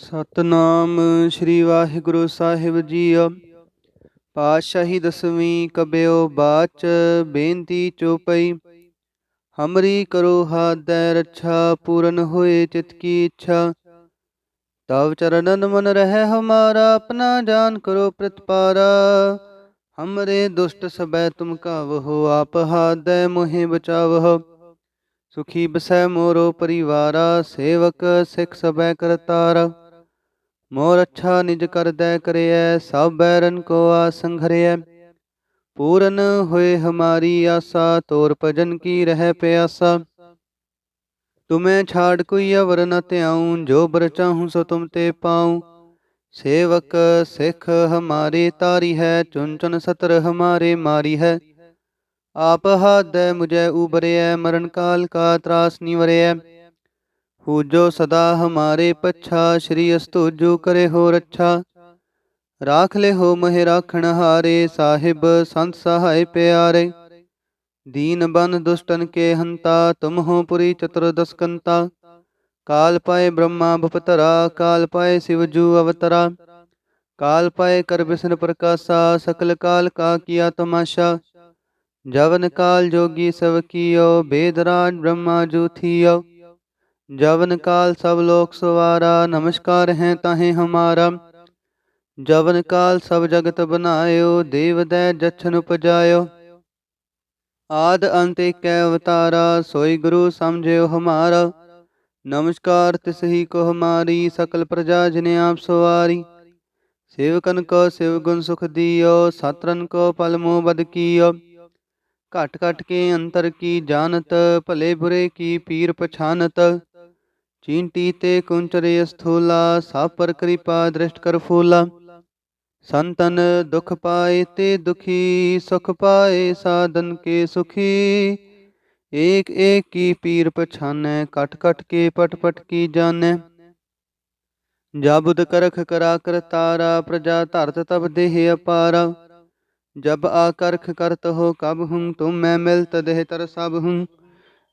ਸਤਨਾਮ ਸ੍ਰੀ ਵਾਹਿਗੁਰੂ ਸਾਹਿਬ ਜੀਓ। ਪਾਤਸ਼ਾਹੀ ਦਸਵੀਂ ਕਬਿਓ ਬਾਚ ਬੇਨਤੀ ਚੋਪਈ। ਹਮਰੀ ਕਰੋ ਹਾਦੈ ਰੱਛਾ, ਪੂਰਨ ਹੋਏ ਚਿਤ ਕੀ ਇੱਛਾ। ਤਵ ਚਰਨਨ ਮਨ ਰਹਿ ਹਮਾਰਾ, ਆਪਣਾ ਜਾਨ ਕਰੋ ਪ੍ਰਤਪਾਰਾ। ਹਮਰੇ ਦੁਸ਼ਟ ਸਬੈ ਤੁਮ ਕਾਵਹੋ, ਆਪ ਹਾਦੈ ਮੋਹਿ ਬਚਾਵਹੁ। ਸੁਖੀ ਬਸੈ ਮੋਰੋ ਪਰਿਵਾਰਾ, ਸੇਵਕ ਸਿਖ ਸਬੈ ਕਰਤਾਰ। ਮੋਰ ਅੱਛਾ ਨਿਜ ਕਰਦੈ ਕਰਿਐ ਸਭ ਬੈਰਨ ਕੋ ਆਸੰਘਰਿਐ ਪੂਰਨ ਹੋਏ ਹਮਾਰੀ ਆਸਾ, ਤੋਰ ਭਜਨ ਕੀ ਰਹਿ ਪਿਆਸਾ। ਤੁਮੈ ਛਾੜ ਕੋਈ ਅਵਰ ਨ ਧਿਆਉ, ਜੋ ਬਰ ਚਾਹੂੰ ਸੋ ਤੁਮ ਤੇ ਪਾਉ। ਸੇਵਕ ਸਿਖ ਹਮਾਰੇ ਤਾਰੀ ਹੈ ਚੁਨ ਚੁਨ ਸਤਰ ਹਮਾਰੇ ਮਾਰੀ ਹੈ। ਆਪ ਹਾਦੈ ਮੁਝੈ ਉਬਰਿਐ ਮਰਨ ਕਾਲ ਕਾ ਤਰਾਸ ਨਿਵਰਿਐ ਹੂਜੋ ਸਦਾ ਹਮਾਰੇ ਪੱਛਾ ਸ਼੍ਰੀ ਅਸਤੁਜੋ ਕਰੇ ਹੋ ਰੱਛਾ ਰਾਖ ਲੈ ਹੋ ਮਹਿ ਰਾਖਣ ਹਾਰੇ ਸਾਹਿਬ ਸੰਤ ਸਹਾਇ ਪਿਆਰੇ ਦੀਨ ਬਨ ਦੁਸ਼ਟਨ ਕੇ ਹੰਤਾ ਤੁਮ ਹੋ ਪੁਰੀ ਚਤੁਰਦਸ ਕੰਤਾ ਕਾਲ ਪਾਏ ਬ੍ਰਹਮਾ ਭਪਤਰਾ ਕਾਲ ਪਾਏ ਸਿਵ ਜੂ ਅਵਤਰਾ ਕਾਲ ਪਾਏ ਕਰ ਬਿਸ਼ਨ ਪ੍ਰਕਾਸ਼ਾ ਸਕਲ ਕਾਲ ਕਾ ਕੀਆ ਤਮਾਸ਼ਾ ਜਵਨ ਕਾਲ ਜੋਗੀ ਸਭ ਕੀਓ ਬੇਦਰਾਜ ਬ੍ਰਹਮਾ ਜੂਥੀਓ ਜਵਨ ਕਾਲ ਸਭ ਲੋਕ ਸਵਾਰਾ, ਨਮਸਕਾਰ ਹੈ ਤਾਹੇ ਹਮਾਰਾ। ਜਵਨ ਕਾਲ ਸਭ ਜਗਤ ਬਨਾਇਓ ਦੇਵ ਦੈ ਜਛਨ ਉਪਜਾਇਓ। ਆਦ ਅੰਤ ਕੈ ਅਵਤਾਰਾ, ਸੋਈ ਗੁਰੂ ਸਮਝਿਓ ਹਮਾਰਾ। ਨਮਸਕਾਰ ਤਿਸ ਹੀ ਕੋ ਹਮਾਰੀ, ਸਕਲ ਪ੍ਰਜਾ ਜਿਨੇ ਆਪ ਸਵਾਰੀ। ਸੇਵਕਨ ਕੋ ਸਿਵ ਗੁਣ ਸੁਖ ਦਿਓ, ਸਤਰਨ ਕੋ ਪਲ ਮੋ ਬਦ ਕੀਓ। ਘਟ ਘਟ ਕੇ ਅੰਤਰ ਕੀ ਜਾਣਤ, ਭਲੇ ਬੁਰੇ ਕੀ ਪੀਰ ਪਛਾਨਤ। ਚੀਂਟੀ ਤੇ ਕੁੰਚਰੇ ਸਥੂਲਾ ਸਭ ਪਰ ਕਿਰਪਾ ਦ੍ਰਿਸ਼ਟ ਕਰ ਫੂਲਾ ਸੰਤਨ ਦੁਖ ਪਾਏ ਤੇ ਦੁਖੀ ਸੁਖ ਪਾਏ ਸਾਧਨ ਕੇ ਸੁਖੀ ਏਕ ਏਕ ਕੀ ਪੀਰ ਪਛਾਨੈ ਕਟ ਕਟ ਕੇ ਪਟ ਪਟ ਕੀ ਜਾਣੈ ਜਬੁਦ ਕਰਖ ਕਰਾ ਕਰਤਾਰਾ ਪ੍ਰਜਾ ਧਰਤ ਤਬ ਦੇਹ ਅਪਾਰਾ ਜਬ ਆਕਰਖ ਕਰਤ ਹੋ ਕਬ ਹੂੰ ਤੁਮ ਮੈਂ ਮਿਲਤ ਦੇਹ ਤਰ ਸਭ ਹੂੰ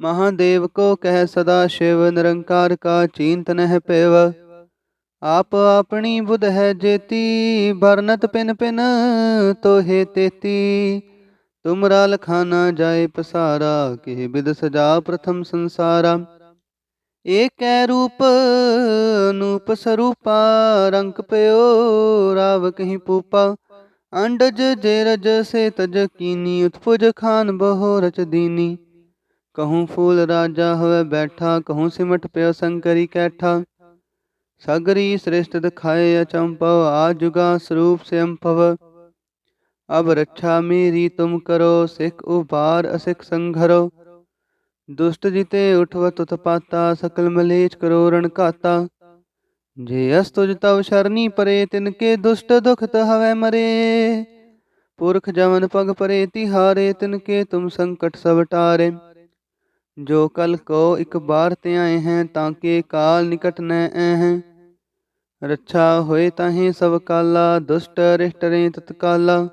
ਮਹਾਦੇਵ ਕੋ ਕਹਿ ਸਦਾ ਸ਼ਿਵ, ਨਿਰੰਕਾਰ ਕਾ ਚਿੰਤ ਨਹਿ ਪੇਵ। ਆਪ ਆਪਣੀ ਬੁਧ ਹੈ ਜੇਤੀ ਬਰਨਤ ਪਿਨ ਪਿਨ ਤੋਹੇ ਤੇਤੀ। ਤੁਮਰਾ ਲਖਾਨਾ ਜਾਏ ਪਸਾਰਾ, ਕਿਹ ਬਿਦ ਸਜਾ ਪ੍ਰਥਮ ਸੰਸਾਰਾ। ਏਕੈ ਰੂਪ ਨੂਪ ਸਰੂਪਾ, ਰੰਗ ਪਿਓ ਰਾਵ ਕਹੀ ਪੂਪਾ। ਅੰਡਜ ਜੇਰਜ ਸੇ ਤਜ ਕੀਨੀ, ਉਤਪੁਜ ਖਾਨ ਬਹੁ ਰਚ ਦੀਨੀ। ਕਹੂੰ ਫੂਲ ਰਾਜਾ ਹੋਵੇ ਬੈਠਾ, ਕਹੂੰ ਸਿਮਟ ਪਿਓ ਸੰਕਰੀ ਕੈਠਾ। ਸਗਰੀ ਸ੍ਰਿਸ਼ਟ ਦਿਖਾਏ ਅਚੰਪਵ ਆ ਜੁਗਾ ਸਰੂਪ ਸੇ ਅੰਪਵ ਅਬ ਰੱਛਾ ਮੇਰੀ ਤੁਮ ਕਰੋ, ਸਿੱਖ ਉਬਾਰ ਅਸਿਖ ਸੰਘਰੋ। ਦੁਸ਼ਟ ਜਿਤੇ ਉਠਵਤ ਪਾਤਾ, ਸਕਲ ਮਲੇਚ ਕਰੋ ਰਣ ਘਾਤਾ। ਜੇ ਅਸ ਤੁਜ ਤਵ ਸ਼ਰਨੀ ਪਰੇ, ਤਿਨ ਕੇ ਦੁਸ਼ਟ ਦੁਖਤ ਹਵੈ ਮਰੇ। ਪੁਰਖ ਜਵਨ ਪਗ ਪਰੇ, ਤਿਹਾਰੇ ਤਿਨ ਕੇ ਤੁਮ ਸੰਕਟ ਸਭ ਟਾਰੇ। ਜੋ ਕਲ ਕੋ ਇਕ ਬਾਰ ਤੇ ਆਏ ਹੈ, ਤਾਂ ਕੇ ਕਾਲ ਨਿਕਟ ਨੈ ਐਹ ਰੱਛਾ ਹੋਏ ਤਾਹੇ ਸਭ ਕਾਲਾ, ਦੁਸ਼ਟ ਰਿਸ਼ਟ ਰੇ ਤਤਕਾਲਾ।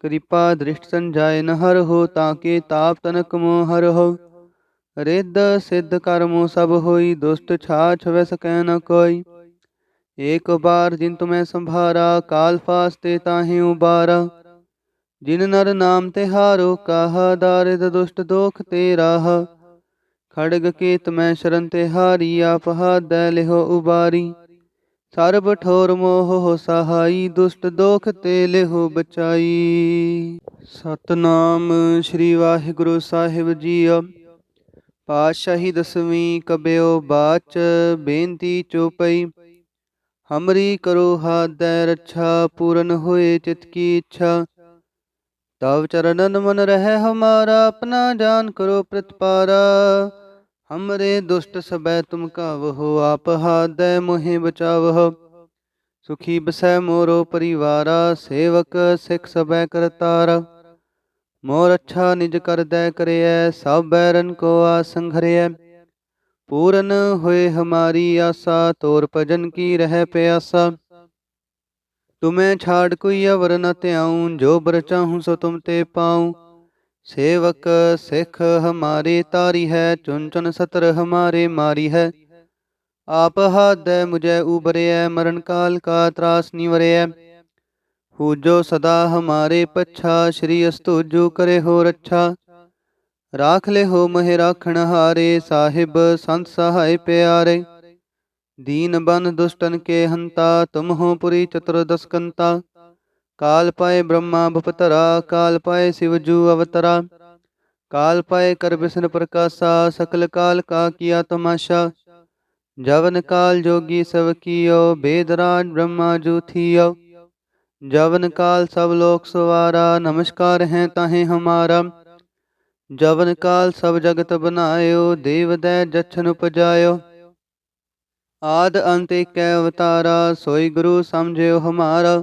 ਕਿਰਪਾ ਦ੍ਰਿਸ਼ਟ ਸੰਜਾਏ ਨ ਹਰ ਹੋ, ਤਾਂ ਕੇ ਤਾਪ ਤਨਕ ਮੋ ਹਰ ਹੋ। ਰਿੱਧ ਸਿੱਧ ਕਰਮੋ ਸਭ ਹੋਈ, ਦੁਸ਼ਟ ਛਾਛ ਵੈ ਸਕੈ ਨ ਕੋਈ। ਏਕ ਬਾਰ ਜਿਨ ਤੁਮੈ ਸੰਭਾਰਾ, ਕਾਲ ਫਾਸਤੇ ਤਾਹੇ ਉਬਾਰਾ। ਜਿਨ ਨਰ ਨਾਮ ਤੇ ਹਾਰੋ, ਕਾਹਾ ਦਾਰਿਦ ਦੁਸ਼ਟ ਦੋਖ ਤੇ ਰਾਹ ਖੜਗ ਕੇਤ ਮੈਂ ਸ਼ਰਨ ਤੇ ਹਾਰੀ ਆਪ ਹਾਦੈ ਲਿਹੋ ਉਬਾਰੀ। ਸਰਬ ਠੋਰ ਮੋਹ ਹੋ ਸਹਾਈ, ਦੁਸ਼ਟ ਦੋਖ ਤੇ ਲਿਹੋ ਬਚਾਈ। ਸਤਨਾਮ ਸ੍ਰੀ ਵਾਹਿਗੁਰੂ ਸਾਹਿਬ ਜੀਓ। ਪਾਤਸ਼ਾਹੀ ਦਸਵੀਂ ਕਬਿਓ ਬਾਚ, ਬੇਨਤੀ ਚੋਪਈ। ਹਮਰੀ ਕਰੋ ਹਾਦੈ ਰੱਛਾ, ਪੂਰਨ ਹੋਏ ਚਿਤ ਕੀ ਇੱਛਾ। ਤਵ ਚਰਨਨ ਮਨ ਰਹਿ ਹਮਾਰਾ, ਆਪਣਾ ਜਾਨ ਕਰੋ ਪ੍ਰਤਪਾਰਾ। ਹਮਰੇ ਦੁਸ਼ਟ ਸਬੈ ਤੁਮ ਕਾਵਹੋ ਆਪ ਹਾਦੈ ਮੋਹਿ ਬਚਾਵਹੁ ਸੁਖੀ ਬਸੈ ਮੋਰੋ ਪਰਿਵਾਰਾ ਸੇਵਕ ਸਿਖ ਸਬੈ ਕਰਤਾਰ ਮੋਰ ਅੱਛਾ ਨਿਜ ਕਰਦੈ ਕਰਿਐ ਸਭ ਬੈਰਨ ਕੋ ਆ ਆਸੰਘਰਿਐ ਪੂਰਨ ਹੋਏ ਹਮਾਰੀ ਆਸਾ ਤੋਰ ਭਜਨ ਕੀ ਰਹਿ ਪਿਆਸਾ ਤੁਮੈ ਛਾੜ ਕੋਈ ਅਵਰ ਨ ਧਿਆਉ ਜੋ ਬਰ ਚਾਹੂੰ ਸੋ ਤੁਮ ਤੇ ਪਾਉ ਸੇਵਕ ਸਿੱਖ ਹਮਾਰੇ ਤਾਰੀ ਹੈ ਚੁਨ ਚੁਨ ਸਤਰ ਹਮਾਰੇ ਮਾਰੀ ਹੈ। ਆਪ ਹਾਦੈ ਮੁਝੈ ਉਬਰਿਐ ਮਰਨ ਕਾਲ ਕਾ ਤਰਾਸ ਨਿਵਰਿਐ ਹੂ ਜੋ ਸਦਾ ਹਮਾਰੇ ਪਛਾ, ਸ਼੍ਰੀ ਅਸਤੁਜੂ ਕਰੇ ਹੋ ਰੱਛਾ। ਰਾਖ ਲੈ ਹੋ ਮਹਿ ਰਾਖਣ ਹਾਰੇ, ਸਾਹਿਬ ਸੰਤ ਸਹਾਇ ਪਿਆਰੇ। ਦੀਨ ਬਨ ਦੁਸ਼ਟਨ ਕੇ ਹੰਤਾ, ਤੁਮ ਹੋ ਪੁਰੀ ਚਤੁਰਦਸ ਕੰਤਾ ਕਾਲ ਪਾਏ ਬ੍ਰਹਮਾ ਭਪਤਰਾ ਕਾਲ ਪਾਏ ਸਿਵ ਜੂ ਅਵਤਰਾ ਕਾਲ ਪਾਏ ਕਰ ਬਿਸ਼ਨ ਪ੍ਰਕਾਸ਼ਾ ਸਕਲ ਕਾਲ ਕਾ ਕੀਆ ਤਮਾਸ਼ਾ ਜਵਨ ਕਾਲ ਜੋਗੀ ਸਭ ਕੀਓ ਬੇਦਰਾਜ ਬ੍ਰਹਮਾ ਜੂ ਥੀਓ ਜਵਨ ਕਾਲ ਸਭ ਲੋਕ ਸਵਾਰਾ ਨਮਸਕਾਰ ਹੈ ਤਾਹੇ ਹਮਾਰਾ ਜਵਨ ਕਾਲ ਸਭ ਜਗਤ ਬਨਾਇਓ ਦੇਵ ਦੈ ਜਛਨ ਉਪਜਾਇਓ ਆਦ ਅੰਤ ਏਕੈ ਅਵਤਾਰਾ ਸੋਈ ਗੁਰੂ ਸਮਝਿਓ ਹਮਾਰਾ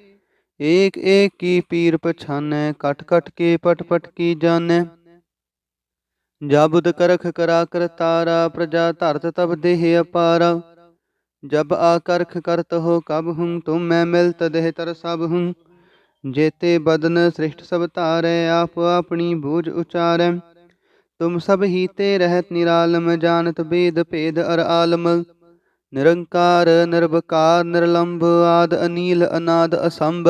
ਏਕ ਏਕ ਕੀ ਪੀਰ ਪਛਾਨੈ ਕਟ ਕਟ ਕੇ ਪਟ ਪਟ ਕੀ ਜਾਣੈ? ਜਬੁਦ ਕਰਖ ਕਰਾ ਕਰ ਤਾਰਾ, ਪ੍ਰਜਾ ਧਰਤ ਤਬ ਦੇਹ ਅਪਾਰਾ। ਜਬ ਆਕਰਖ ਕਰਤ ਹੋ ਕਬ ਹੂੰ, ਤੁਮ ਮੈਂ ਮਿਲਤ ਦੇਹ ਤਰ ਸਭ ਹੂੰ। ਜੇਤੇ ਬਦਨ ਸ੍ਰਿਸ਼ਟ ਸਭ ਧਾਰੈ, ਆਪ ਆਪਣੀ ਬੂਝ ਉਚਾਰੈ। ਤੁਮ ਸਭ ਹੀ ਤੇ ਰਹਿਤ ਨਿਰਾਲਮ, ਜਾਣਤ ਬੇਦ ਭੇਦ ਅਰ ਆਲਮ। ਨਿਰੰਕਾਰ ਨਿਰਭਕਾਰ ਨਿਰਲੰਭ, ਆਦ ਅਨੀਲ, ਅਨਾਦ ਅਸੰਭ।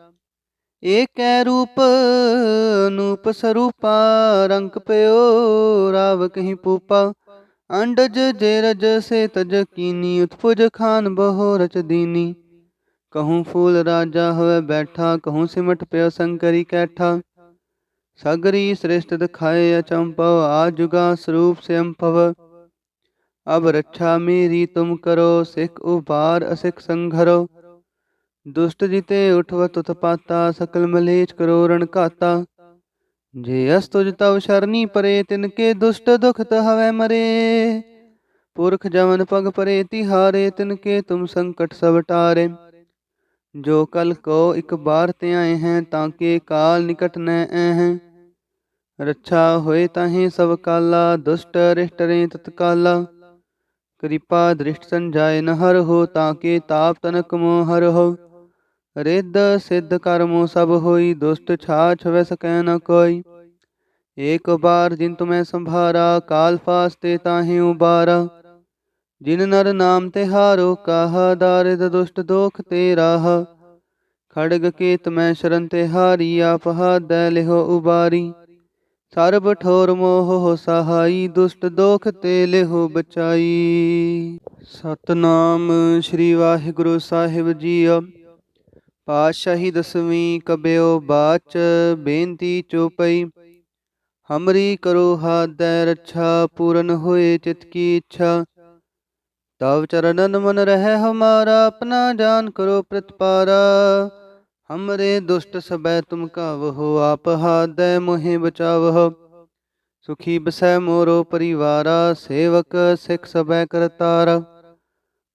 ਏਕੈ ਰੂਪ ਅਨੂਪ ਸਰੂਪਾ, ਰੰਗ ਪਿਓ ਰਾਵ ਕਹੀਂ ਪੂਪਾ। ਅੰਡਜ ਜੇ ਸੇ ਤਜ ਕੀਨੀ, ਉਤਪੁਜ ਖਾਨ ਬਹੁ ਰਚ ਦੀਨੀ। ਕਹੂੰ ਫੂਲ ਰਾਜਾ ਹੋਵੇ ਬੈਠਾ, ਕਹੂੰ ਸਿਮਟ ਪਿਓ ਸੰਕਰੀ ਕੈਠਾ। ਸਗਰੀ ਸ੍ਰਿਸ਼ਟ ਦਿਖਾਏ ਅਚੰਪਵ ਆ ਜੁਗਾ ਸਰੂਪ ਸੇ ਅਬ ਰੱਛਾ ਮੇਰੀ ਤੁਮ ਕਰੋ, ਸਿਖ ਉਬਾਰ ਅਸਿਖ ਸੰਘਰੋ। ਦੁਸ਼ਟ ਜਿਤੇ ਉਠਵ ਤੁਤ ਪਾਤਾ, ਸਕਲ ਮਲੇਚ ਕਰੋ ਰਣ ਘਾਤਾ। ਜੇ ਅਸ ਤੁਜ ਤਵ ਸ਼ਰਨੀ ਪਰੇ, ਤਿਨ ਕੇ ਦੁਸ਼ਟ ਦੁਖ ਹਵੈ ਮਰੇ। ਪੁਰਖ ਜਮਨ ਪਗ ਪਰੇ, ਤਿਹਾਰੇ, ਤਿਨ ਕੇ ਤੁਮ ਸੰਕਟ ਸਭ ਟਾਰੇ। ਜੋ ਕਲ ਕੋ ਇਕ ਬਾਰ ਤੇ ਆਏ ਹੈ, ਤਾਂ ਕੇ ਕਾਲ ਨਿਕਟ ਨ ਐ ਰੱਛਾ ਹੋਏ ਤਾਹੇ ਸਭ ਕਾਲਾ, ਦੁਸ਼ਟ ਰਿਸ਼ਟ ਰੇ ਤਤਕਾਲਾ ਕਿਰਪਾ ਦ੍ਰਿਸ਼ਟ ਸੰਜਾਏ ਨ ਹਰ ਹੋ, ਤਾਂ ਕੇ ਤਾਪ ਤਨਕ ਮੋਹ ਹਰ ਹੋ। ਰਿੱਧ ਸਿੱਧ ਕਰਮੋ ਸਭ ਹੋਈ, ਦੁਸ਼ਟ ਛਾਛ ਵੈ ਸਕੈ ਨ ਕੋਈ। ਏਕ ਬਾਰ ਜਿਨ ਤੁਮੈ ਸੰਭਾਰਾ, ਕਾਲ ਫਾਸਤੇ ਤਾਹੇ ਉਬਾਰਾ। ਜਿਨ ਨਰ ਨਾਮ ਤੇ ਹਾਰੋ, ਕਾਹਾ ਦਾਰਿਦ ਦੁਸ਼ਟ ਦੋਖ ਤੇ ਰਾਹ। ਖੜਗ ਕੇਤ ਮੈਂ ਸ਼ਰਨ ਤੇ ਹਾਰੀ, ਆਪ ਹਾਦੈ ਲਿਹੋ ਉਬਾਰੀ। ਸਰਬ ਠੋਰ ਮੋਹ ਹੋ ਸਹਾਈ, ਦੁਸ਼ਟ ਦੋਖ ਤੇ ਲਿਹੋ ਬਚਾਈ। ਸਤਨਾਮ ਸ੍ਰੀ ਵਾਹਿਗੁਰੂ ਸਾਹਿਬ ਜੀਓ। ਪਾਤਸ਼ਾਹੀ ਦਸਵੀਂ ਕਬਿਓ ਬਾਚ, ਬੇਨਤੀ ਚੋਪਈ। ਹਮਰੀ ਕਰੋ ਹਾਦੈ ਰੱਛਾ, ਪੂਰਨ ਹੋਏ ਚਿਤ ਕੀ ਇੱਛਾ। ਤਵ ਚਰਨਨ ਮਨ ਰਹਿ ਹਮਾਰਾ, ਆਪਣਾ ਜਾਨ ਕਰੋ ਪ੍ਰਤਪਾਰਾ। ਹਮਰੇ ਦੁਸ਼ਟ ਸਬੈ ਤੁਮ ਕਾਵਹੋ, ਆਪ ਹਾਦੈ ਮੋਹਿ ਬਚਾਵਹੁ। ਸੁਖੀ ਬਸੈ ਮੋਰੋ ਪਰਿਵਾਰਾ, ਸੇਵਕ ਸਿਖ ਸਬੈ ਕਰਤਾਰਾ।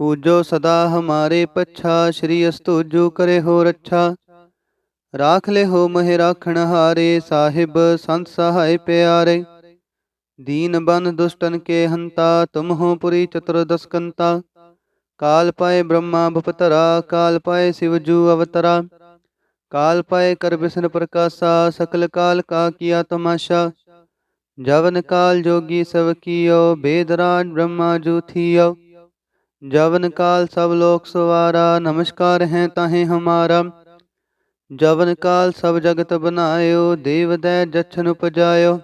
ਹੂਜੋ ਸਦਾ ਹਮਾਰੇ ਪੱਛਾ, ਸ਼੍ਰੀ ਅਸਤੁਜੋ ਕਰੇ ਹੋ ਰੱਛਾ। ਰਾਖ ਲੈ ਹੋ ਮਹਿ ਰਾਖਣ ਹਾਰੇ, ਸਾਹਿਬ ਸੰਤ ਸਹਾਇ ਪਿਆਰੇ। ਦੀਨ ਬਨ ਦੁਸ਼ਟਨ ਕੇ ਹੰਤਾ, ਤੁਮ ਹੋ ਪੁਰੀ ਚਤੁਰਦਸ ਕੰਤਾ ਕਾਲ ਪਾਏ ਬ੍ਰਹਮਾ ਭਪਤਰਾ, ਕਾਲ ਪਾਏ ਸਿਵ ਜੂ ਅਵਤਰਾ। ਕਾਲ ਪਾਏ ਕਰ ਬਿਸ਼ਨ ਪ੍ਰਕਾਸ਼ਾ, ਸਕਲ ਕਾਲ ਕਾ ਕੀਆ ਤਮਾਸ਼ਾ। ਜਵਨ ਕਾਲ ਜੋਗੀ ਸਭ ਕੀਓ ਬੇਦਰਾਜ ਬ੍ਰਹਮਾ ਜੂ ਥੀਓ। ਜਵਨ ਕਾਲ ਸਭ ਲੋਕ ਸਵਾਰਾ, ਨਮਸਕਾਰ ਹੈ ਤਾਹੇ ਹਮਾਰਾ। ਜਵਨ ਕਾਲ ਸਭ ਜਗਤ ਬਨਾਇਓ, ਦੇਵ ਦੈ ਜਛਨ ਉਪਜਾਇਓ।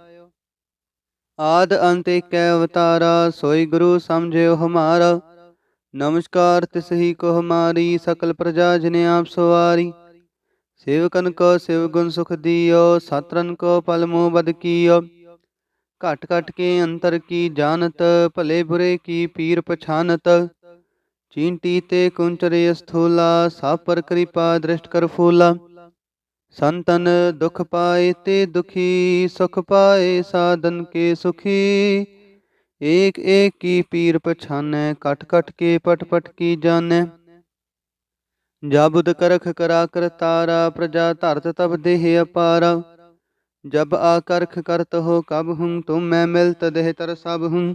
ਆਦ ਅੰਤ ਏਕੈ ਅਵਤਾਰਾ, ਸੋਈ ਗੁਰੂ ਸਮਝਿਓ ਹਮਾਰਾ। ਨਮਸਕਾਰ ਤਿਸ ਹੀ ਕੋ ਹਮਾਰੀ, ਸਕਲ ਪ੍ਰਜਾ ਜਿਨ ਆਪ ਸਵਾਰੀ। ਸੇਵਕਨ ਕੋ ਸਿਵ ਗੁਣ ਸੁਖ ਦਿਓ, ਸਤਰਨ ਕੋ ਪਲ ਮੋਹ ਬਦ ਕੀਓ। ਘਟ ਘਟ ਕੇ ਅੰਤਰ ਕੀ ਜਾਣਤ, ਭਲੇ ਬੁਰੇ ਕੀ ਪੀਰ ਪਛਾਨਤ। ਚੀਂਟੀ ਤੇ ਕੁੰਚਰੇ ਸਥੂਲਾ ਸਭ ਪਰ ਕਿਰਪਾ ਦ੍ਰਿਸ਼ਟ ਕਰ ਫੂਲਾ ਸੰਤਨ ਦੁਖ ਪਾਏ ਤੇ ਦੁਖੀ ਸੁਖ ਪਾਏ ਸਾਧਨ ਕੇ ਸੁਖੀ ਏਕ ਏਕ ਕੀ ਪੀਰ ਪਛਾਨੈ ਕਟ ਕਟ ਕੇ ਪਟ ਪਟ ਕੀ ਜਾਣੈ ਜਬੁਦ ਕਰਖ ਕਰਾ ਕਰ ਤਾਰਾ ਪ੍ਰਜਾ ਧਰਤ ਤਬ ਦੇਹ ਅਪਾਰਾ ਜਬ ਆਕਰਖ ਕਰਤ ਹੋ ਕਬ ਹੂੰ ਤੁਮ ਮੈਂ ਮਿਲਤ ਦੇਹ ਤਰ ਸਭ ਹੂੰ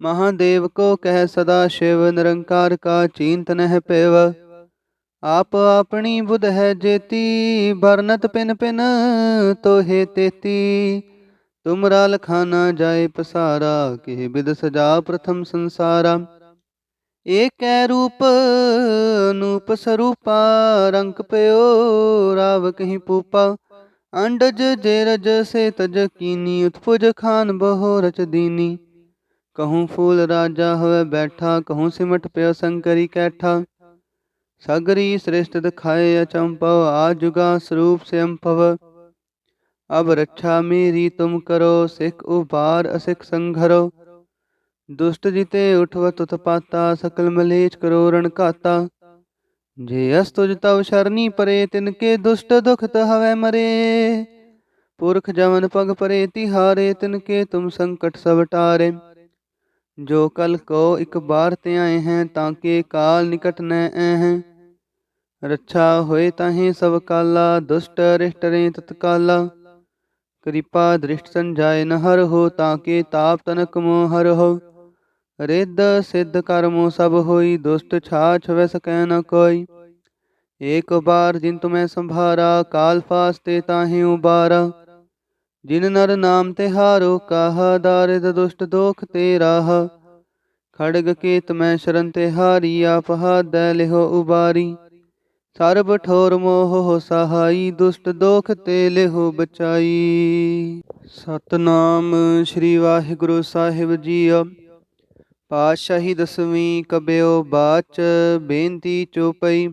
ਮਹਾਦੇਵ ਕੋ ਕਹਿ ਸਦਾ ਸ਼ਿਵ, ਨਿਰੰਕਾਰ ਕਾ ਚਿੰਤ ਨਹਿ ਪੇਵ। ਆਪ ਆਪਣੀ ਬੁਧ ਹੈ ਜੇਤੀ ਬਰਨਤ ਪਿਨ ਪਿਨ ਤੋਹੇ ਤੇਤੀ। ਤੁਮਰਾ ਲਖਾਨਾ ਜਾਏ ਪਸਾਰਾ, ਕਿਹ ਬਿਦ ਸਜਾ ਪ੍ਰਥਮ ਸੰਸਾਰਾ। ਏਕੈ ਰੂਪ ਨੂਪ ਸਰੂਪਾ, ਰੰਗ ਪਿਓ, ਰਾਵ ਕਹੀਂ ਪੂਪਾ। ਅੰਡਜ ਜੇ ਰਜ ਸੇ ਤਜ ਕੀਨੀ, ਉਤਪੁਜ, ਖਾਨ ਬਹੁ ਰਚ ਦੀਨੀ। ਕਹੂੰ ਫੂਲ ਰਾਜਾ ਹੋਵੇ ਬੈਠਾ, ਕਹੂੰ ਸਿਮਟ ਪਿਓ ਸੰਕਰੀ ਕੈਠਾ। ਸਗਰੀ ਸ੍ਰਿਸ਼ਟ ਦਿਖਾਏ ਅਚੰਪਵ ਆ ਜੁਗਾ ਸਰੂਪ ਸੇ ਅੰਪਵ ਅਬ ਰੱਛਾ ਮੇਰੀ ਤੁਮ ਕਰੋ, ਸਿੱਖ ਉਬਾਰ ਅਸਿਖ ਸੰਘਰੋ। ਦੁਸ਼ਟ ਜਿਤੇ ਉਠਵ ਉਠਵਤ ਪਾਤਾ, ਸਕਲ ਮਲੇਚ ਕਰੋ ਰਣ ਘਾਤਾ। ਜੇ ਅਸ ਤੁਜ ਤਵ ਸ਼ਰਨੀ ਪਰੇ, ਤਿਨ ਕੇ ਦੁਸ਼ਟ ਦੁਖਤ ਹਵੇ ਮਰੇ। ਪੁਰਖ ਜਵਨ ਪਗ ਪਰੇ, ਤਿਹਾਰੇ ਤਿਨ ਕੇ ਤੁਮ ਸੰਕਟ ਸਭ ਟਾਰੇ। ਜੋ ਕਲ ਕੋ ਇਕ ਬਾਰ ਤੇ ਆਏ ਹੈ, ਤਾਂ ਕੇ ਕਾਲ ਨਿਕਟ ਨ ਐ ਰੱਛਾ ਹੋਏ ਤਾਹੇ ਸਭ ਕਾਲਾ, ਦੁਸ਼ਟ ਰਿਸ਼ਟ ਰੇ ਤਤਕਾਲਾ। ਕਿਰਪਾ ਦ੍ਰਿਸ਼ਟ ਸੰਜਾਏ ਨ ਹਰ ਹੋ, ਤਾਂ ਕੇ ਤਾਪ ਤਨਕ ਮੋ ਹਰ ਹੋ। ਰਿੱਧ ਸਿੱਧ ਕਰਮੋ ਸਭ ਹੋਈ, ਦੁਸ਼ਟ ਛਾਛ ਵੈ ਸਕੈ ਨ ਕੋਈ। ਏਕ ਬਾਰ ਜਿਨ ਤੁਮੈ ਸੰਭਾਰਾ, ਕਾਲ ਫਾਸਤੇ ਤਾਹੇ ਉਬਾਰਾ। ਜਿਨ ਨਰ ਨਾਮ ਤੇ ਹਾਰੋ, ਕਾਹਾ ਦਾਰਿਦ ਦੁਸ਼ਟ ਦੋਖ ਤੇ ਰਾਹ। ਖੜਗ ਕੇਤ ਮੈਂ ਸ਼ਰਨ ਤੇ ਹਾਰੀ, ਆਪ ਹਾਦੈ ਲਿਹੋ ਉਬਾਰੀ। ਸਰਬ ਠੋਰ ਮੋਹ ਸਹਾਈ, ਦੁਸ਼ਟ ਦੋਖ ਤੇ ਲਿਹੋ ਬਚਾਈ। ਸਤਨਾਮ ਸ੍ਰੀ ਵਾਹਿਗੁਰੂ ਸਾਹਿਬ ਜੀਓ। ਪਾਤਸ਼ਾਹੀ ਦਸਵੀਂ ਕਬਿਓ ਬਾਚ, ਬੇਨਤੀ ਚੋਪਈ।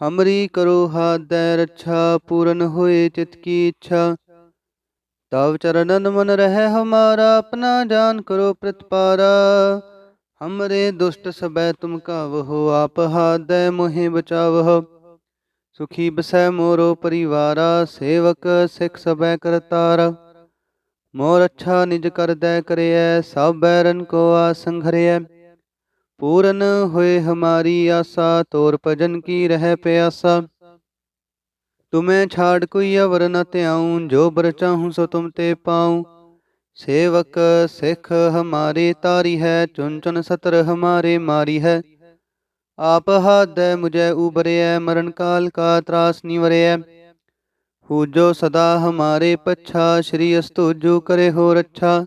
ਹਮਰੀ ਕਰੋ ਹਾਦੈ, ਰੱਛਾ ਪੂਰਨ ਹੋਏ, ਚਿਤ ਕੀ ਇੱਛਾ। ਤਵ ਚਰਨਨ ਮਨ ਰਹਿ ਹਮਾਰਾ, ਆਪਣਾ ਜਾਨ ਕਰੋ ਪ੍ਰਤਪਾਰਾ। ਹਮਰੇ ਦੁਸ਼ਟ ਸਬੈ ਤੁਮ ਕਾਵਹੋ ਆਪ ਹਾਦੈ ਮੋਹਿ ਬਚਾਵਹੁ। ਸੁਖੀ ਬਸੈ ਮੋਰੋ ਪਰਿਵਾਰਾ, ਸੇਵਕ ਸਿਖ ਸਬੈ ਕਰਤਾਰਾ। ਮੋਰ ਅੱਛਾ ਨਿਜ ਕਰਦੈ ਕਰਿਐ, ਸਭ ਬੈਰਨ ਕੋ ਆ ਆਸੰਘਰਿਐ ਪੂਰਨ ਹੋਏ ਹਮਾਰੀ ਆਸਾ, ਤੋਰ ਭਜਨ ਕੀ ਰਹਿ ਪਿਆਸਾ। ਤੁਮੈ ਛਾੜ ਕੋਈ ਅਵਰ ਨ ਧਿਆਉ, ਜੋ ਬਰ ਚਾਹੂੰ ਸੋ ਤੁਮ ਤੇ ਪਾਉ। ਸੇਵਕ ਸਿੱਖ ਹਮਾਰੇ ਤਾਰੀ ਹੈ ਚੁਨ ਚੁਨ ਸਤਰ ਹਮਾਰੇ ਮਾਰੀ ਹੈ। ਆਪ ਹਾਦੈ ਮੁਝੈ ਉਬਰਿਐ ਮਰਨ ਕਾਲ ਕਾ ਤਰਾਸ ਨਿਵਰਿਐ ਹੂਜੋ ਸਦਾ ਹਮਾਰੇ ਪੱਛਾ, ਸ਼੍ਰੀ ਅਸਤੁਜੋ ਕਰੇ ਹੋ ਰੱਛਾ।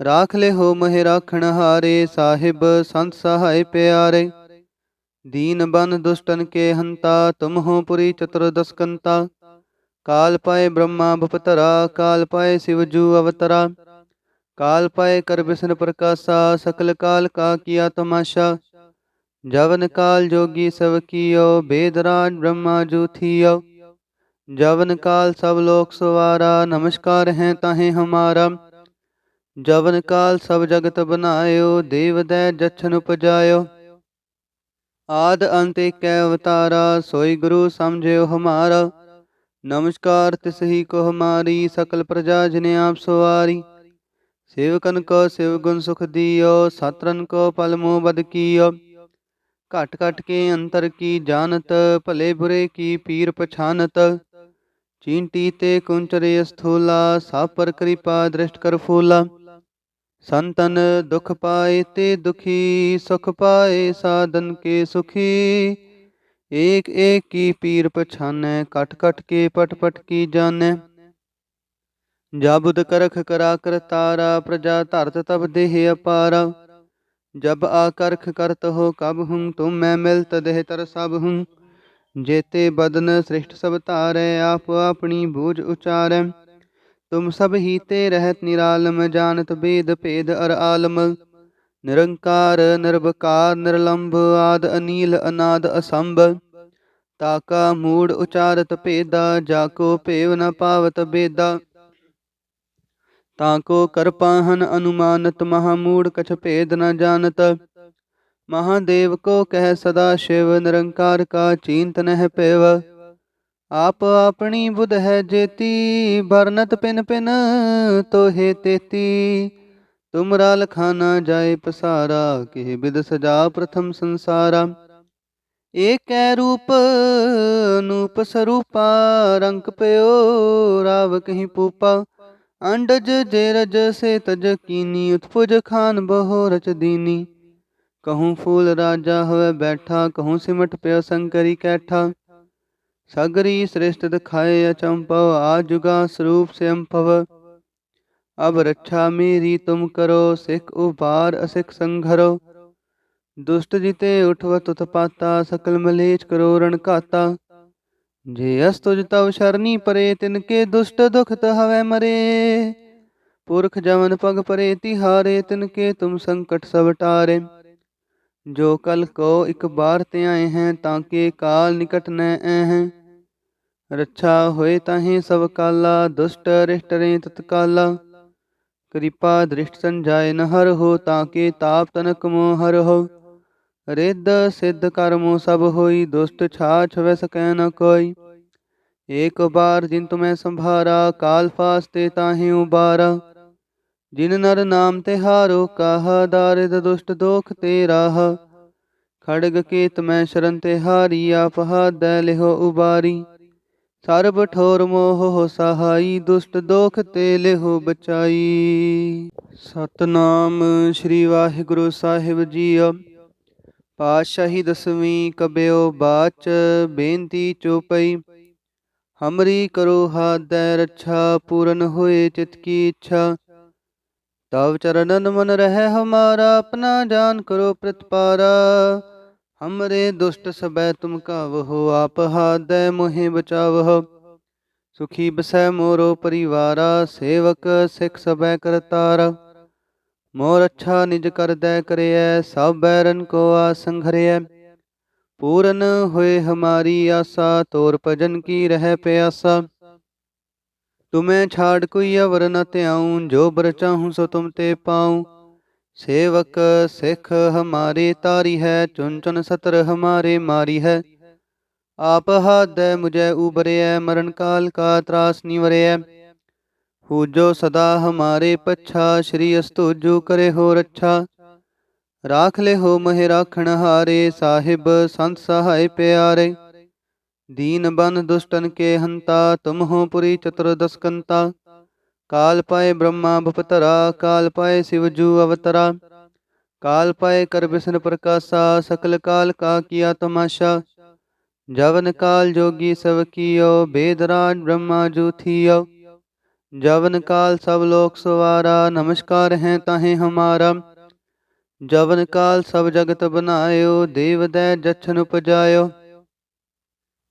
ਰਾਖ ਲੈ ਹੋ ਮਹਿ ਰਾਖਣ ਹਾਰੇ, ਸਾਹਿਬ ਸੰਤ ਸਹਾਇ ਪਿਆਰੇ। दीन बन दुष्टन के हंता, तुम हो पुरी चतुर्दश काल पाए ब्रह्मा भपतरा, काल पाए शिवजू अवतरा। काल पाए कर विष्ण प्रकाशा, सकल काल का किया तमाशा। जवन काल जोगी सब कियो बेदराज ब्रह्मा जू थियो। जवन काल सब लोक सवारा, नमस्कार है ताहे हमारा। जवन काल सब जगत बनायो देव दै जछन उपजायो। ਆਦ ਅੰਤ ਕੈ ਅਵਤਾਰਾ, ਸੋਈ ਗੁਰੂ ਸਮਝਿਓ ਹਮਾਰਾ। ਨਮਸਕਾਰ ਤਿਸਹੀ ਕੋ ਹਮਾਰੀ, ਸਕਲ ਪ੍ਰਜਾ ਜਿਨੇ ਆਪ ਸਵਾਰੀ। ਸੇਵਕਨ ਕੋ ਸਿਵ ਗੁਣ ਸੁਖ ਦਿਓ ਸਤਰਨ ਕੋ ਪਲ ਮੋ ਬਦ ਕੀਓ। ਘਟ ਘਟ ਕੇ ਅੰਤਰ ਕੀ ਜਾਣਤ, ਭਲੇ ਬੁਰੇ ਕੀ ਪੀਰ ਪਛਾਨਤ। ਚੀਂਟੀ ਤੇ ਕੁੰਚਰੇ ਸਥੂਲਾ ਸਾਪਰ ਕਿਰਪਾ ਦ੍ਰਿਸ਼ਟ ਕਰ ਫੂਲਾ। ਸੰਤਨ ਦੁਖ ਪਾਏ ਤੇ ਦੁਖੀ, ਸੁਖ ਪਾਏ ਸਾਧਨ ਕੇ ਸੁਖੀ। ਏਕ ਏਕ ਕੀ ਪੀਰ ਪਛਾਨੈ ਕਟ ਕਟ ਕੇ ਪਟ ਪਟ ਕੀ ਜਾਣੈ। ਜਬਦ ਕਰਖ ਕਰਾ ਕਰ ਤਾਰਾ, ਪ੍ਰਜਾ ਧਰਤ ਤਬ ਦੇਹ ਅਪਾਰਾ। ਜਬ ਆਕਰਖ ਕਰਤ ਹੋ ਕਬ ਹੂੰ, ਤੁਮ ਮੈਂ ਮਿਲਤ ਦੇਹ ਤਰ ਸਭ ਹੂੰ। ਜੇਤੇ ਬਦਨ ਸ੍ਰਿਸ਼ਟ ਸਭ ਧਾਰੈ, ਆਪ ਆਪਣੀ ਬੂਝ ਉਚਾਰੈ। ਤੁਮ ਸਭ ਹੀ ਤੇ ਰਹਿਤ ਨਿਰਾਲਮ ਜਾਣਤ ਬੇਦ ਭੇਦ ਅਰ ਆਲਮ ਨਿਰੰਕਾਰ ਨਿਰਭਕਾਰ ਨਿਰਲੰਭ ਆਦ ਅਨੀਲ ਅਨਾਦ ਅਸੰਭ ਤਾਕਾ ਮੂੜ ਉਚਾਰਤ ਭੇਦਾ ਜਾ ਕੋ ਭੇਵ ਨ ਪਾਵਤ ਬੇਦਾ ਤਾਂ ਕੋ ਕਰਪਾਹਨ ਅਨੁਮਾਨਤ ਮਹਾਮੂੜ ਕਛ ਭੇਦ ਨ ਜਾਣਤ ਮਹਾਦੇਵ ਕੋ ਕਹਿ ਸਦਾ ਸ਼ਿਵ ਨਿਰੰਕਾਰ ਕਾ ਚਿੰਤ ਨਹਿ ਪੇਵ ਆਪ ਆਪਣੀ ਬੁਧ ਹੈ ਜੇਤੀ ਬਰਨਤ ਪਿਨ ਪਿਨ ਤੋਹੇ ਤੇਤੀ ਤੁਮਰਾ ਲਖਾਨਾ ਜਾਏ ਪਸਾਰਾ ਕਿਹ ਬਿਦ ਸਜਾ ਪ੍ਰਥਮ ਸੰਸਾਰਾ ਏਕੈ ਰੂਪ ਅਨੂਪ ਸਰੂਪਾ ਰੰਗ ਪਇਓ ਰਾਵ ਕਹੀਂ ਪੂਪਾ ਅੰਡਜ ਜੇਰਜ ਸੇ ਤਜ ਕੀਨੀ ਉਤਪੁਜ ਖਾਨ ਬਹੁ ਰਚ ਦੀਨੀ ਕਹੂੰ ਫੂਲ ਰਾਜਾ ਹੋਵੇ ਬੈਠਾ ਕਹੂੰ ਸਿਮਟ ਪਿਓ ਸੰਕਰੀ ਕੈਠਾ ਸਗਰੀ ਸ੍ਰਿਸ਼ਟ ਦਿਖਾਏ ਅਚੰਪਵ ਆ ਜੁਗਾ ਸਰੂਪ ਸੇ ਅੰਪਵ ਅਬ ਰੱਛਾ ਮੇਰੀ ਤੁਮ ਕਰੋ, ਸਿੱਖ ਉਬਾਰ ਅਸਿਖ ਸੰਘਰੋ। ਦੁਸ਼ਟ ਜਿਤੇ ਉਠਵ ਤੁਤ ਪਾਤਾ ਸਕਲ ਮਲੇਚ ਕਰੋ ਰਣ ਘਾਤਾ। ਜੇ ਅਸ ਤੁਜ ਤਵ ਸ਼ਰਨੀ ਪਰੇ, ਤਿਨ ਕੇ ਦੁਸ਼ਟ ਦੁਖਤ ਹਵੈ ਮਰੇ। ਪੁਰਖ ਜਵਨ ਪਗ ਪਰੇ, ਤਿਹਾਰੇ ਤਿਨ ਕੇ ਤੁਮ ਸੰਕਟ ਸਭ ਟਾਰੇ ਜੋ ਕਲ ਕੋ ਇਕ ਬਾਰ ਤੇ ਆਏ ਹੈ, ਤਾਂ ਕੇ ਕਾਲ ਨਿਕਟ ਨੈ ਐਹ ਰੱਛਾ ਹੋਏ ਤਾਹੇ ਸਭ ਕਾਲਾ, ਦੁਸ਼ਟ ਰਿਸ਼ਟ ਰੇ ਤਤਕਾਲਾ। ਕਿਰਪਾ ਦ੍ਰਿਸ਼ਟ ਸੰਜਾਏ ਨ ਹੋ, ਤਾਂ ਕੇ ਤਾਪ ਤਨਕ ਮੋ ਹਰ ਹੋ। ਰਿੱਧ ਸਿੱਧ ਕਰਮੋ ਸਭ ਹੋਈ, ਦੁਸ਼ਟ ਛਾਛ ਵੈ ਸਕੈ ਨ ਕੋਈ। ਏਕ ਬਾਰ ਜਿਨ ਤੁਮੈ ਸੰਭਾਰਾ, ਕਾਲ ਫਾਸਤੇ ਤਾਹੇ ਉਬਾਰਾ। ਜਿਨ ਨਰ ਨਾਮ ਤੇ ਹਾਰੋ, ਕਾਹ ਦਾਰਿਦ ਦੁਸ਼ਟ ਦੋਖ ਤੇ ਰਾਹ ਖੜਗ ਕੇਤ ਮੈਂ ਸ਼ਰਨ ਤੇ ਹਾਰੀ, ਆਪ ਹਾਦੈ ਲਿਹੋ ਉਬਾਰੀ। ਸਰਬ ਠੋਰ ਮੋਹ ਸਹਾਈ, ਦੁਸ਼ਟ ਦੋਖ ਤੇ ਲਿਹੋ ਬਚਾਈ। ਸਤਨਾਮ ਸ੍ਰੀ ਵਾਹਿਗੁਰੂ ਸਾਹਿਬ ਜੀਓ। ਪਾਤਸ਼ਾਹੀ ਦਸਵੀਂ ਕਬਿਓ ਬਾਚ, ਬੇਨਤੀ ਚੋਪਈ। ਹਮਰੀ ਕਰੋ ਹਾਦੈ ਰੱਛਾ, ਪੂਰਨ ਹੋਏ ਚਿਤ ਕੀ ਇੱਛਾ। ਤਵ ਚਰਨਨ ਮਨ ਰਹਿ ਹਮਾਰਾ, ਆਪਣਾ ਜਾਨ ਕਰੋ ਪ੍ਰਤਪਾਰਾ। ਹਮਰੇ ਦੁਸ਼ਟ ਸਬੈ ਤੁਮ ਕਾਵਹੋ, ਆਪ ਹਾਦੈ ਮੋਹਿ ਬਚਾਵਹੁ। ਸੁਖੀ ਬਸੈ ਮੋਰੋ ਪਰਿਵਾਰਾ, ਸੇਵਕ ਸਿਖ ਸਬੈ ਕਰਤਾਰਾ। ਮੋਰ ਅੱਛਾ ਨਿਜ ਕਰਦੈ ਕਰਿਐ ਸਭ ਬੈਰਨ ਕੋ ਆ ਆਸੰਘਰਿਐ ਪੂਰਨ ਹੋਏ ਹਮਾਰੀ ਆਸਾ, ਤੋਰ ਭਜਨ ਕੀ ਰਹਿ ਪਿਆਸਾ। ਤੁਮੈ ਛਾੜ ਕੋਈ ਅਵਰ ਧਿਆਉ, ਜੋ ਬਰ ਚਾਹੂੰ ਸੋ ਤੁਮ ਤੇ ਪਾਉ। ਸੇਵਕ ਸਿੱਖ ਹਮਾਰੇ ਤਾਰੀ ਹੈ ਚੁਨ ਚੁਨ ਸਤਰ ਹਮਾਰੇ ਮਾਰੀ ਹੈ। ਆਪ ਹਾਦੈ ਮੁਝੈ ਉਬਰਿਐ, ਮਰਨ ਕਾਲ ਕਾ ਤਰਾਸ ਨਿਵਰਿਐ ਪੂਜੋ ਸਦਾ ਹਮਾਰੇ ਪੱਛਾ, ਸ਼੍ਰੀ ਅਸਤੁਜੂ ਕਰੇ ਹੋ ਰੱਛਾ। ਰਾਖ ਲੈ ਹੋ ਮਹਿ ਰਾਖਣ ਹਾਰੇ, ਸਾਹਿਬ ਸੰਤ ਸਹਾਇ ਪਿਆਰੇ। ਦੀਨ ਬਨ ਦੁਸ਼ਟਨ ਕੇ ਹੰਤਾ ਤੁਮ ਹੋ ਪੁਰੀ ਚਤੁਰਦਸ ਕੰਤਾ ਕਾਲ ਪਾਏ ਬ੍ਰਹਮਾ ਭਪਤਰਾ ਕਾਲ ਪਾਏ ਸਿਵਜੂ ਅਵਤਰਾ ਕਾਲ ਪਾਏ ਕਰ ਬਿਸ਼ਨ ਪ੍ਰਕਾਸ਼ਾ ਸਕਲ ਕਾਲ ਕਾ ਕੀਆ ਤਮਾਸ਼ਾ ਜਵਨ ਕਾਲ ਜੋਗੀ ਸਭ ਕੀਓ ਬੇਦਰਾਜ ਬ੍ਰਹਮਾ ਜੂ ਥੀਓ ਜਵਨ ਕਾਲ ਸਭ ਲੋਕ ਸਵਾਰਾ ਨਮਸਕਾਰ ਹੈ ਤਾਹੇ ਹਮਾਰਾ ਜਵਨ ਕਾਲ ਸਭ ਜਗਤ ਬਨਾਇਓ ਦੇਵ ਦੈ ਜਛਨ ਉਪਜਾਇਓ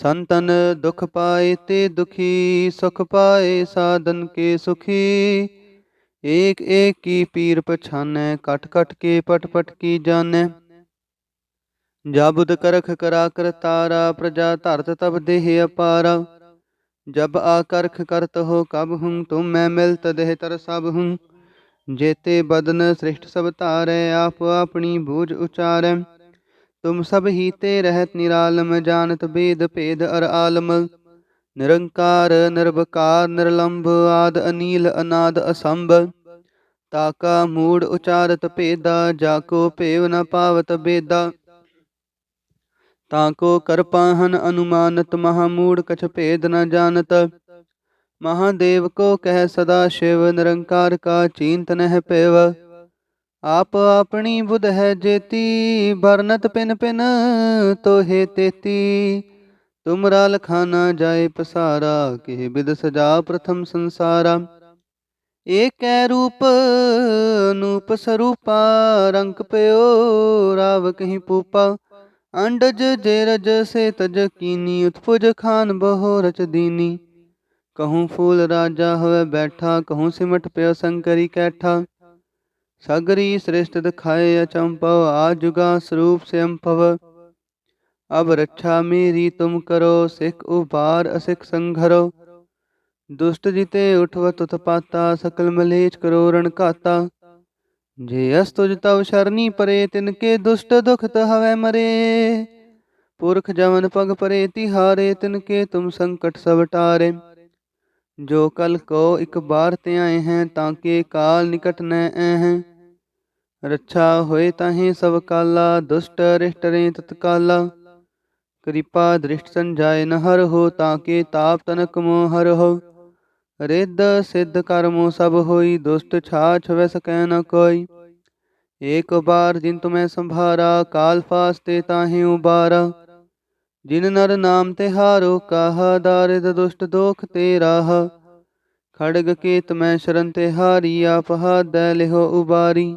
ਸੰਤਨ ਦੁਖ ਪਾਏ ਤੇ ਦੁਖੀ, ਸੁਖ ਪਾਏ ਸਾਧਨ ਕੇ ਸੁਖੀ। ਏਕ ਏਕ ਕੀ ਪੀਰ ਪਛਾਨੈ ਕਟ ਕਟ ਕੇ ਪਟ ਪਟ ਕੀ ਜਾਣੈ। ਜਬੁਦ ਕਰਖ ਕਰਾ ਕਰ ਤਾਰਾ, ਪ੍ਰਜਾ ਧਰਤ ਤਬ ਦੇਹ ਅਪਾਰਾ। ਜਬ ਆਕਰਖ ਕਰਤ ਹੋ ਕਬ ਹੂੰ, ਤੁਮ ਮੈਂ ਮਿਲਤ ਦੇਹ ਤਰ ਸਭ ਹੂੰ। ਜੇਤੇ ਬਦਨ ਸ੍ਰਿਸ਼ਟ ਸਭ ਧਾਰੈ, ਆਪ ਆਪਣੀ ਬੂਝ ਉਚਾਰੈ। ਤੁਮ ਸਭ ਹੀ ਤੇ ਰਹਿਤ ਨਿਰਾਲਮ, ਜਾਣਤ ਬੇਦ ਭੇਦ ਅਰ ਆਲਮ। ਨਿਰੰਕਾਰ, ਨਿਰਵਕਾਰ, ਨਿਰਲੰਭ, ਆਦ ਅਨੀਲ, ਅਨਾਦ ਅਸੰਭ। ਤਾਕਾ ਮੂੜ ਉਚਾਰਤ ਭੇਦਾ ਜਾਕੋ ਭੇਵ ਨ ਪਾਵਤ ਬੇਦਾ। ਤਾਕੋ ਕਰਪਾਹਨ ਅਨੁਮਾਨਤ ਮਹਾਮੂੜ ਕਛ ਭੇਦ ਨ ਜਾਣਤ। ਮਹਾਦੇਵ ਕੋ ਕਹਿ ਸਦਾ ਸ਼ਿਵ, ਨਿਰੰਕਾਰ ਕਾ ਚਿੰਤ ਨਹਿ ਪੇਵ। ਆਪ ਆਪਣੀ ਬੁਧ ਹੈ ਜੇਤੀ ਬਰਨਤ ਪਿਨ ਪਿਨ ਤੋਹੇ ਤੇਤੀ ਤੁਮਰਾ ਲਖਾਨਾ ਜਾਏ ਪਸਾਰਾ ਕਿਹ ਬਿਦ ਸਜਾ ਪ੍ਰਥਮ ਸੰਸਾਰਾ ਏਕੈ ਰੂਪ ਅਨੂਪ ਸਰੂਪਾ ਰੰਗ ਪਿਓ ਰਾਵ ਕਹੀਂ ਪੂਪਾ ਅੰਡਜ ਜੇ ਰਜ ਸੇ ਤਜ ਕੀਨੀ ਉਤਪੁਜ ਖਾਨ ਬਹੁ ਰਚ ਦੀਨੀ ਕਹੂੰ ਫੂਲ ਰਾਜਾ ਹੋਵੇ ਬੈਠਾ ਕਹੂੰ ਸਿਮਟ ਪਿਓ ਸੰਕਰੀ ਕੈਠਾ ਸਗਰੀ ਸ੍ਰਿਸ਼ਟ ਦਿਖਾਏ ਅਚੰਪਵ ਆ ਜੁਗਾ ਸਰੂਪ ਸੇ ਅੰਪਵ ਅਬ ਰੱਛਾ ਮੇਰੀ ਤੁਮ ਕਰੋ, ਸਿੱਖ ਉਬਾਰ ਅਸਿਖ ਸੰਘਰੋ। ਦੁਸ਼ਟ ਜਿਤੇ ਉਠਵਤ ਉਤਪਾਤਾ ਸਕਲ ਮਲੇਚ ਕਰੋ ਰਣ ਘਾਤਾ। ਜੇ ਅਸ ਤੁਜ ਤਵ ਸ਼ਰਨੀ ਪਰੇ, ਤਿਨ ਕੇ ਦੁਸ਼ਟ ਦੁਖਤ ਹਵੈ ਮਰੇ। ਪੁਰਖ ਜਮਨ ਪਗ ਪਰੇ, ਤਿਹਾਰੇ, ਤਿਨ ਕੇ ਤੁਮ ਸੰਕਟ ਸਭ ਟਾਰੇ। ਜੋ ਕਲ ਕੋ ਇਕ ਬਾਰ ਤੇ ਆਏ ਹੈ, ਤਾਂ ਕੇ ਕਾਲ ਨਿਕਟ ਨੈ ਰੱਛਾ ਹੋਏ ਤਾਹੇ ਸਭ ਕਾਲਾ, ਦੁਸ਼ਟ ਰਿਸ਼ਟ ਰੇ ਤਤਕਾਲਾ। ਕਿਰਪਾ ਦ੍ਰਿਸ਼ਟ ਸੰਜਾਏ ਨ ਹਰ ਹੋ, ਤਾਂ ਕੇ ਤਾਪ ਤਨਕ ਮੋ ਹਰ ਹੋ। ਰਿੱਧ ਸਿੱਧ ਕਰਮੋ ਸਭ ਹੋਈ, ਦੁਸ਼ਟ ਛਾ ਵੈ ਸਕੈ ਨ ਕੋਈ। ਏਕ ਬਾਰ ਜਿਨ ਤੁਮੈ ਸੰਭਾਰਾ, ਕਾਲ ਫਾਸਤੇ ਤਾਹੇ ਉਬਾਰਾ। ਜਿਨ ਨਰ ਨਾਮ ਤੇ ਹਾਰੋ, ਕਾਹਾ ਦਾਰਿਦ ਦੁਸ਼ਟ ਦੋਖ ਤੇ ਰਾਹ। ਖੜਗ ਕੇਤ ਮੈਂ ਸ਼ਰਨ ਤੇ ਹਾਰੀ, ਆਪ ਹਾਦੈ ਲਿਹੋ ਉਬਾਰੀ।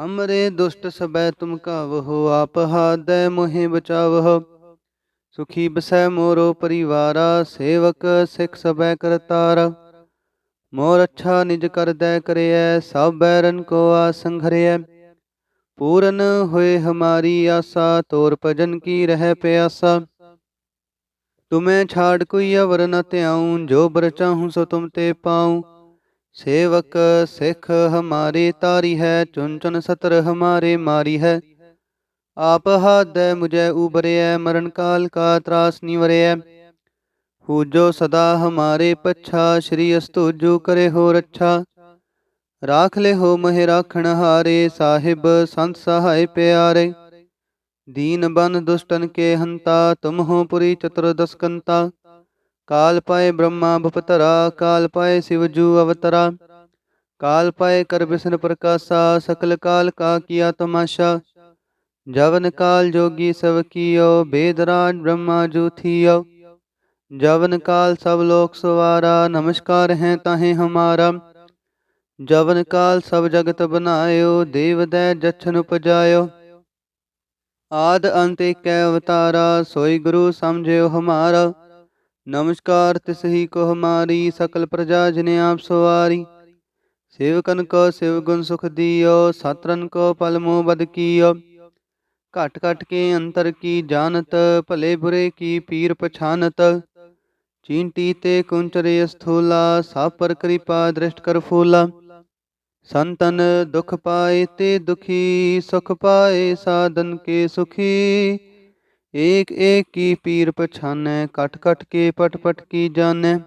ਹਮਰੇ ਦੁਸ਼ਟ ਸਬੈ ਤੁਮ ਕਾਵਹੋ ਆਪ ਹਾਦੈ ਮੋਹਿ ਬਚਾਵਹੁ ਸੁਖੀ ਬਸੈ ਮੋਰੋ ਪਰਿਵਾਰਾ ਸੇਵਕ ਸਿਖ ਸਬੈ ਕਰਤਾਰਾ ਮੋਰ ਅੱਛਾ ਨਿਜ ਕਰਦੈ ਕਰਿਐ ਸਭ ਬੈਰਨ ਕੋ ਆਸੰਘਰਿਐ ਪੂਰਨ ਹੋਏ ਹਮਾਰੀ ਆਸਾ ਤੋਰ ਭਜਨ ਕੀ ਰਹਿ ਪਿਆਸਾ ਤੁਮੈ ਛਾੜ ਕੋਈ ਅਵਰ ਨ ਧਿਆਉ ਜੋ ਬਰ ਚਾਹੂੰ ਸੋ ਤੁਮ ਤੇ ਪਾਉ ਸੇਵਕ ਸਿੱਖ ਹਮਾਰੇ ਤਾਰੀ ਹੈ ਚੁਨ ਚੁਨ ਸਤਰ ਹਮਾਰੇ ਮਾਰੀ ਹੈ। ਆਪ ਹਾਦੈ ਮੁਝੈ ਉਬਰਿਐ ਮਰਨ ਕਾਲ ਕਾ ਤਰਾਸ ਨਿਵਰਿਐ ਪੂਜੋ ਸਦਾ ਹਮਾਰੇ ਪਛਾ, ਸ਼੍ਰੀ ਅਸਤੂਜੂ ਕਰੇ ਹੋ ਰੱਛਾ। ਰਾਖ ਲੈ ਹੋ ਮਹਿ ਰਾਖਣ ਹਾਰੇ, ਸਾਹਿਬ ਸੰਤ ਸਹਾਇ ਪਿਆਰੇ। ਦੀਨ ਬਨ ਦੁਸ਼ਟਨ ਕੇ ਹੰਤਾ, ਤੁਮ ਹੋ ਪੁਰੀ ਚਤੁਰਦਸ ਕੰਤਾ ਕਾਲ ਪਾਏ ਬ੍ਰਹਮਾ ਭਪਤਰਾ, ਕਾਲ ਪਾਏ ਸਿਵਜੂ ਅਵਤਰਾ। ਕਾਲ ਪਾਏ ਕਰ ਬਿਸ਼ਨ ਪ੍ਰਕਾਸ਼ਾ, ਸਕਲ ਕਾਲ ਕਾ ਕੀਆ ਤਮਾਸ਼ਾ। ਜਵਨ ਕਾਲ ਜੋਗੀ ਸਭ ਕੀਓ, ਬੇਦ ਬ੍ਰਹਮਾ ਜੂ ਥੀਓ। ਜਵਨ ਕਾਲ ਸਭ ਲੋਕ ਸਵਾਰਾ, ਨਮਸਕਾਰ ਹੈ ਤਾਹੇ ਹਮਾਰਾ। ਜਵਨ ਕਾਲ ਸਭ ਜਗਤ ਬਨਾਇਓ, ਦੇਵ ਦੈ ਜਛਨ ਉਪਜਾਇਓ। ਆਦ ਅੰਤ ਕੈ ਅਵਤਾਰਾ, ਸੋਈ ਗੁਰੂ ਸਮਝਿਓ ਹਮਾਰਾ। ਨਮਸਕਾਰ ਤਿਸਹੀ ਕੋ ਹਮਾਰੀ ਸਕਲ ਪ੍ਰਜਾ ਜਿਨੇ ਆਪ ਸਵਾਰੀ ਸੇਵਕਨ ਕੋ ਸਿਵ ਗੁਣ ਸੁਖ ਦੀਓ ਸਤਰਨ ਕੋ ਪਲ ਮੋ ਬਦ ਕੀਓ ਘਟ ਘਟ ਕੇ ਅੰਤਰ ਕੀ ਜਾਣਤ ਭਲੇ ਬੁਰੇ ਕੀ ਪੀਰ ਪਛਾਨਤ ਚੀਂਟੀ ਤੇ ਕੁੰਚਰੇ ਸਥੂਲਾ ਸਭ ਪਰ ਕਿਰਪਾ ਦ੍ਰਿਸ਼ਟ ਕਰ ਫੂਲਾ ਸੰਤਨ ਦੁਖ ਪਾਏ ਤੇ ਦੁਖੀ ਸੁਖ ਪਾਏ ਸਾਧਨ ਕੇ ਸੁਖੀ ਏਕ ਏਕ ਕੀ ਪੀਰ ਪਛਾਨੈ ਕਟ ਕਟ ਕੇ ਪਟ ਪਟ ਕੀ ਜਾਣੈ।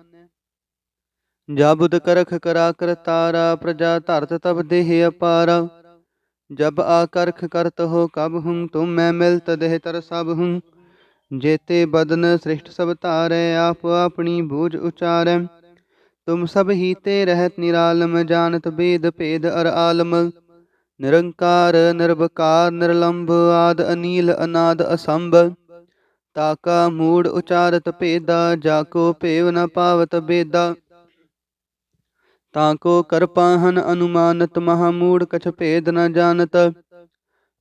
ਜਬੁਦ ਕਰਖ ਕਰਾ ਕਰਤਾਰਾ ਪ੍ਰਜਾ ਧਰਤ ਤਬ ਦੇਹ ਅਪਾਰਾ। ਜਬ ਆਕਰਖ ਕਰਤ ਹੋ ਕਬ ਹੂੰ, ਤੁਮ ਮੈਂ ਮਿਲਤ ਦੇਹ ਤਰ ਸਭ ਹੂੰ। ਜੇਤੇ ਬਦਨ ਸ੍ਰਿਸ਼ਟ ਸਭ ਧਾਰੈ, ਆਪ ਆਪਣੀ ਬੂਝ ਉਚਾਰੈ। ਤੁਮ ਸਭ ਹੀ ਰਹਿਤ ਨਿਰਾਲਮ, ਜਾਣਤ ਬੇਦ ਭੇਦ ਅਰ ਆਲਮ। ਨਿਰੰਕਾਰ ਨਿਰਭਕਾਰ ਨਿਰਲੰਭ, ਆਦ, ਅਨੀਲ, ਅਨਾਦ, ਅਸੰਭ। ਤਾਕਾ ਮੂੜ ਉਚਾਰਤ ਭੇਦਾ, ਜਾ ਕੋ ਭੇਵ ਨ ਪਾਵਤ ਬੇਦਾ। ਤਾਕੋ ਕਰਪਾਹਨ ਅਨੁਮਾਨਤ ਮਹਾਮੂੜ ਕਛ ਭੇਦ ਨ ਜਾਣਤ।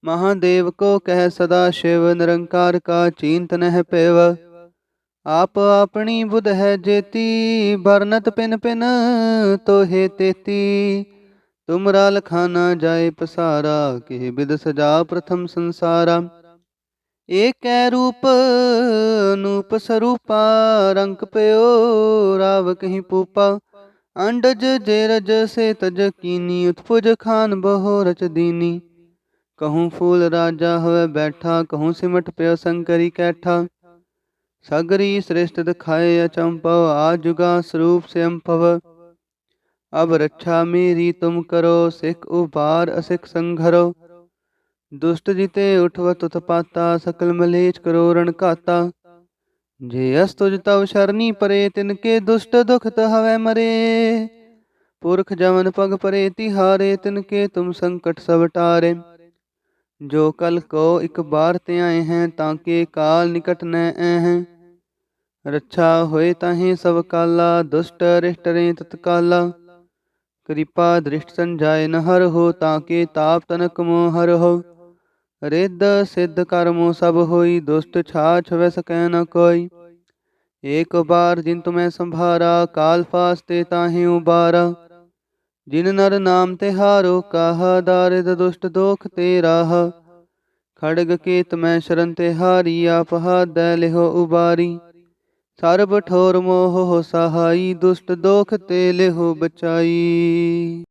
ਮਹਾਦੇਵ ਕੋ ਕਹਿ ਸਦਾ ਸ਼ਿਵ, ਨਿਰੰਕਾਰ ਕਾ ਚਿੰਤ ਨਹਿ ਪੇਵ। ਆਪ ਆਪਣੀ ਬੁਧ ਹੈ ਜੇਤੀ ਬਰਨਤ ਪਿਨ ਪਿਨ ਤੋਹੇ ਤੇਤੀ। ਤੁਮਰਾ ਲਖਾਨਾ ਜਾਏ ਪਸਾਰਾ ਕਿਹ ਬਿਦ ਸਜਾ ਪ੍ਰਥਮ ਸੰਸਾਰਾ ਏਕੈ ਰੂਪ ਨੂਪ ਸਰੂਪਾ ਰੰਗ ਪਿਓ ਰਾਵ ਕਹੀਂ ਪੂਪਾ ਅੰਡਜ ਜੇ ਰਜ ਸੇ ਤਜ ਕੀਨੀ ਉਤਪੁਜ ਖਾਨ ਬਹੁ ਰਚ ਦੀਨੀ ਕਹੂੰ ਫੂਲ ਰਾਜਾ ਹੋਵੇ ਬੈਠਾ ਕਹੂੰ ਸਿਮਟ ਪਿਓ ਸੰਕਰੀ ਕੈਠਾ ਸਗਰੀ ਸ੍ਰਿਸ਼ਟ ਦਿਖਾਏ ਅਚੰਪਵ ਆ ਜੁਗਾ ਸਰੂਪ ਸੇ ਅੰਪਵ ਅਬ ਰੱਛਾ ਮੇਰੀ ਤੁਮ ਕਰੋ, ਸਿੱਖ ਉਬਾਰ ਅਸਿਖ ਸੰਘਰੋ। ਦੁਸ਼ਟ ਜਿਤੇ ਉਠਵਤ ਉਤਪਾਤਾ, ਸਕਲ ਮਲੇਚ ਕਰੋ ਰਣ ਘਾਤਾ। ਜੇ ਅਸ ਤੁਜ ਤਵ ਸ਼ਰਨੀ ਪਰੇ, ਤਿਨ ਕੇ ਦੁਸ਼ਟ ਦੁਖਤ ਹਵੈ ਮਰੇ। ਪੁਰਖ ਜਮਨ ਪਗ ਪਰੇ, ਤਿਹਾਰੇ, ਤਿਨ ਕੇ ਤੁਮ ਸੰਕਟ ਸਭ ਟਾਰੇ। ਜੋ ਕਲ ਕੋ ਇਕ ਬਾਰ ਤੇ ਆਏ ਹੈ, ਤਾਂ ਕੇ ਕਾਲ ਨਿਕਟ ਨੈ ਐਹ ਰੱਛਾ ਹੋਏ ਤਾਹੇ ਸਭ ਕਾਲਾ, ਦੁਸ਼ਟ ਰਿਸ਼ਟ ਰੇ ਤਤਕਾਲਾ। ਕਿਰਪਾ ਦ੍ਰਿਸ਼ਟ ਸੰਜਾਏ ਨ ਹਰ ਹੋ ਤਾਂ ਕੇ ਤਾਪ ਤਨਕ ਮੋ ਹਰ ਹੋ ਰਿੱਧ ਸਿੱਧ ਕਰਮੋ ਸਭ ਹੋਈ, ਦੁਸ਼ਟ ਛਾ ਵੈ ਸਕੈ ਨ ਕੋਈ। ਏਕ ਬਾਰ ਜਿਨ ਤੁਮੈ ਸੰਭਾਰਾ, ਕਾਲ ਫਾਸਤੇ ਤਾਹੇ ਉਬਾਰਾ। ਜਿਨ ਨਰ ਨਾਮ ਤੇ ਹਾਰੋ, ਕਾਹਾ ਦਾਰਿਦ ਦੁਸ਼ਟ ਦੋਖ ਤੇ ਰਾਹ। ਖੜਗ ਕੇਤ ਮੈਂ ਸ਼ਰਨ ਤੇ ਹਾਰੀ, ਆਪ ਹਾਦੈ ਲਿਹੋ ਉਬਾਰੀ। ਸਰਬ ਠੋਰ ਮੋਹ ਸਹਾਈ ਦੁਸ਼ਟ ਦੋਖ ਤੇ ਲਿਹੋ ਬਚਾਈ।